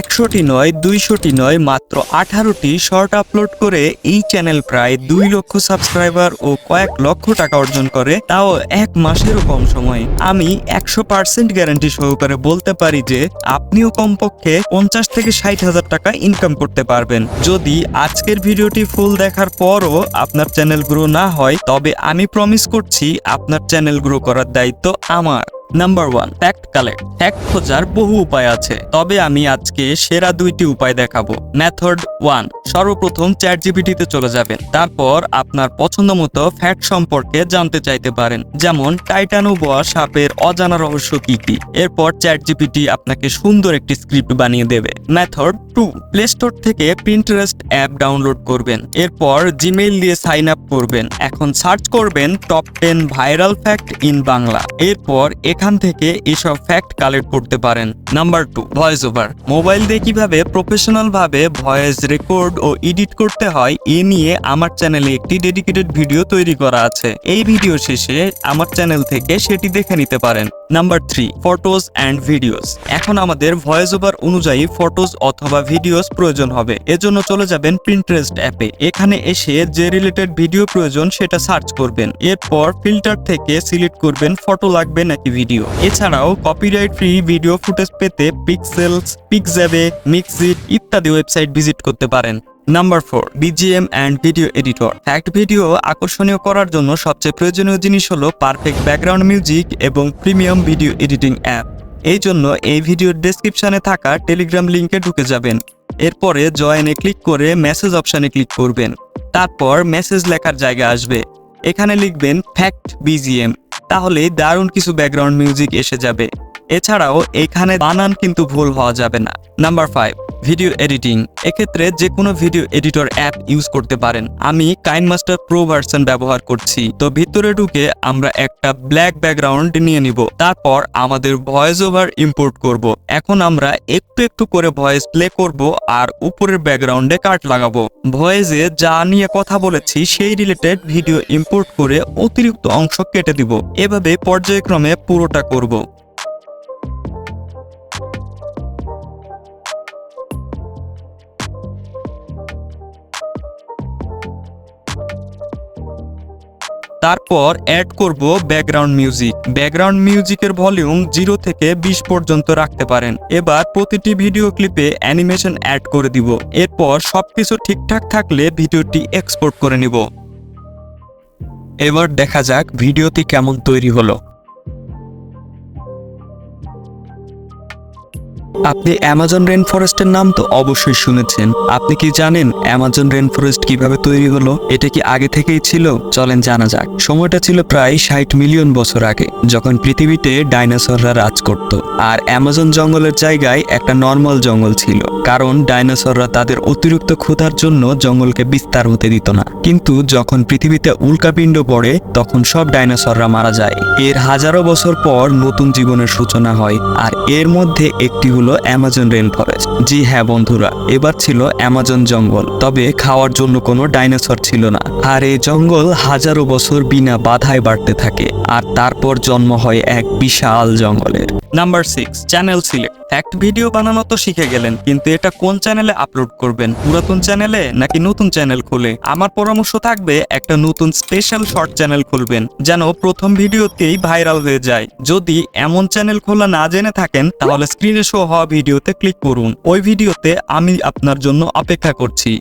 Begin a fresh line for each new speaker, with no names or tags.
একশোটি নয়, দুইশোটি নয়, মাত্র আঠারোটি শর্ট আপলোড করে এই চ্যানেল প্রায় দুই লক্ষ সাবস্ক্রাইবার ও কয়েক লক্ষ টাকা অর্জন করে, তাও এক মাসেরও কম সময়ে। আমি একশো পার্সেন্ট গ্যারান্টি সহকারে বলতে পারি যে, আপনিও কমপক্ষে পঞ্চাশ থেকে ষাট হাজার টাকা ইনকাম করতে পারবেন। যদি আজকের ভিডিওটি ফুল দেখার পরও আপনার চ্যানেল গ্রো না হয়, তবে আমি প্রমিস করছি, আপনার চ্যানেল গ্রো করার দায়িত্ব আমার। Number one fact collect fact খোঁজার বহু উপায় আছে। তবে আমি আজকে সেরা দুইটি উপায় দেখাবো। মেথড ওয়ান সর্বপ্রথম চ্যাট জিবিটিতে চলে যাবেন। তারপর আপনার পছন্দ মতো ফ্যাক্ট সম্পর্কে জানতে চাইতে পারেন। যেমন, টাইটানো টাইটানোবোয়া সাপের অজানা রহস্য কি কি? এরপর চ্যাট জিপিটি আপনাকে সুন্দর একটি স্ক্রিপ্ট বানিয়ে দেবে। মেথড টু প্লে স্টোর থেকে প্রিন্টারেস্ট অ্যাপ ডাউনলোড করবেন। এরপর জিমেইল দিয়ে সাইন আপ করবেন। এখন সার্চ করবেন top ten viral fact in Bangla এরপর এখান থেকে এসব ফ্যাক্ট কালেক্ট করতে পারেন। Number two voice over mobile দিয়ে কীভাবে প্রফেশনাল ভাবে ভয়েস রেকর্ড ও এডিট করতে হয়, এ নিয়ে আমার চ্যানেলে একটি ডেডিকেটেড ভিডিও তৈরি করা আছে। এই ভিডিও শেষে আমার চ্যানেল থেকে সেটি দেখে নিতে পারেন। Number three photos and videos এখন আমাদের ভয়েস ওভার অনুযায়ী ফটোজ অথবা ভিডিওস প্রয়োজন হবে। এজন্য চলে যাবেন প্রিন্টারেস্ট অ্যাপে। এখানে এসে যে রিলেটেড ভিডিও প্রয়োজন সেটা সার্চ করবেন। এরপর ফিল্টার থেকে সিলেক্ট করবেন ফটো লাগবে নাকি ভিডিও এছাড়াও কপিরাইট ফ্রি ভিডিও ফুটেজ পেতে পিক্সেলস পিক্সাবে মিক্সিট ইত্যাদি ওয়েবসাইট ভিজিট করতে পারেন। Number four BGM and video editor fact video আকর্ষণীয় করার জন্য সবচেয়ে প্রয়োজনীয় জিনিস হলো পারফেক্ট ব্যাকগ্রাউন্ড মিউজিক এবং প্রিমিয়াম ভিডিও এডিটিং অ্যাপ এই জন্য এই ভিডিওর ডেসক্রিপশানে থাকা টেলিগ্রাম লিঙ্কে ঢুকে যাবেন। এরপরে জয়েনে ক্লিক করে মেসেজ অপশানে ক্লিক করবেন। তারপর মেসেজ লেখার জায়গা আসবে। এখানে লিখবেন ফ্যাক্ট বিজিএম তাহলে দারুণ কিছু ব্যাকগ্রাউন্ড মিউজিক এসে যাবে। এছাড়াও এখানে বানান কিন্তু ভুল হওয়া যাবে না। নাম্বার ফাইভ ভিডিও এডিটিং এক্ষেত্রে যে কোনো ভিডিও এডিটর অ্যাপ ইউজ করতে পারেন। আমি কাইন মাস্টার প্রো ভার্সন ব্যবহার করছি। তো ভিতরে ঢুকে আমরা একটা ব্ল্যাক ব্যাকগ্রাউন্ড নিয়ে নিব। তারপর আমাদের ভয়েস ওভার ইম্পোর্ট করব। এখন আমরা একটু একটু করে ভয়েস প্লে করব আর উপরের ব্যাকগ্রাউন্ডে কাট লাগাবো। ভয়েসে যা নিয়ে কথা বলেছি সেই রিলেটেড ভিডিও ইম্পোর্ট করে অতিরিক্ত অংশ কেটে দিব। এভাবে পর্যায়ক্রমে পুরোটা করব। তারপর অ্যাড করব ব্যাকগ্রাউন্ড মিউজিক ব্যাকগ্রাউন্ড মিউজিকের ভলিউম জিরো থেকে বিশ পর্যন্ত রাখতে পারেন। এবার প্রতিটি ভিডিও ক্লিপে অ্যানিমেশন অ্যাড করে দিব। এরপর সবকিছু ঠিকঠাক থাকলে ভিডিওটি এক্সপোর্ট করে নিব। এবার দেখা যাক ভিডিওটি কেমন তৈরি হলো। আপনি অ্যামাজন রেন ফরেস্টের নাম তো অবশ্যই শুনেছেন। আপনি কি জানেন অ্যামাজন রেন ফরেস্ট কীভাবে তৈরি হলো? এটা কি আগে থেকেই ছিল? চলেন জানা যাক। সময়টা ছিল প্রায় ষাট মিলিয়ন বছর আগে, যখন পৃথিবীতে ডাইনোসররা রাজ করত। আর অ্যামাজন জঙ্গলের জায়গায় একটা নর্মাল জঙ্গল ছিল। কারণ ডাইনোসররা তাদের অতিরিক্ত ক্ষুধার জন্য জঙ্গলকে বিস্তার হতে দিত না। কিন্তু যখন পৃথিবীতে উল্কাপিণ্ড পড়ে, তখন সব ডাইনোসররা মারা যায়। এর হাজারো বছর পর নতুন জীবনের সূচনা হয়, আর এর মধ্যে একটি হলো অ্যামাজন রেন ফরেস্ট জি হ্যাঁ বন্ধুরা, এবার ছিল অ্যামাজন জঙ্গল। তবে খাওয়ার জন্য কোনো ডাইনোসর ছিল না। আর এই জঙ্গল হাজারো বছর বিনা বাধায় বাড়তে থাকে। আর তারপর জন্ম হয় এক বিশাল জঙ্গলের। Number six channel select fact video বানানো তো শিখে গেলেন, কিন্তু এটা কোন চ্যানেলে আপলোড করবেন? পুরাতন চ্যানেলে নাকি নতুন চ্যানেল খুলে? আমার পরামর্শ থাকবে, একটা নতুন স্পেশাল শর্ট চ্যানেল খুলবেন, যেন প্রথম ভিডিওতেই ভাইরাল হয়ে যায়। যদি এমন চ্যানেল খোলা না জেনে থাকেন, তাহলে স্ক্রিনে শো হওয়া ভিডিওতে ক্লিক করুন। ওই ভিডিওতে আমি আপনার জন্য অপেক্ষা করছি।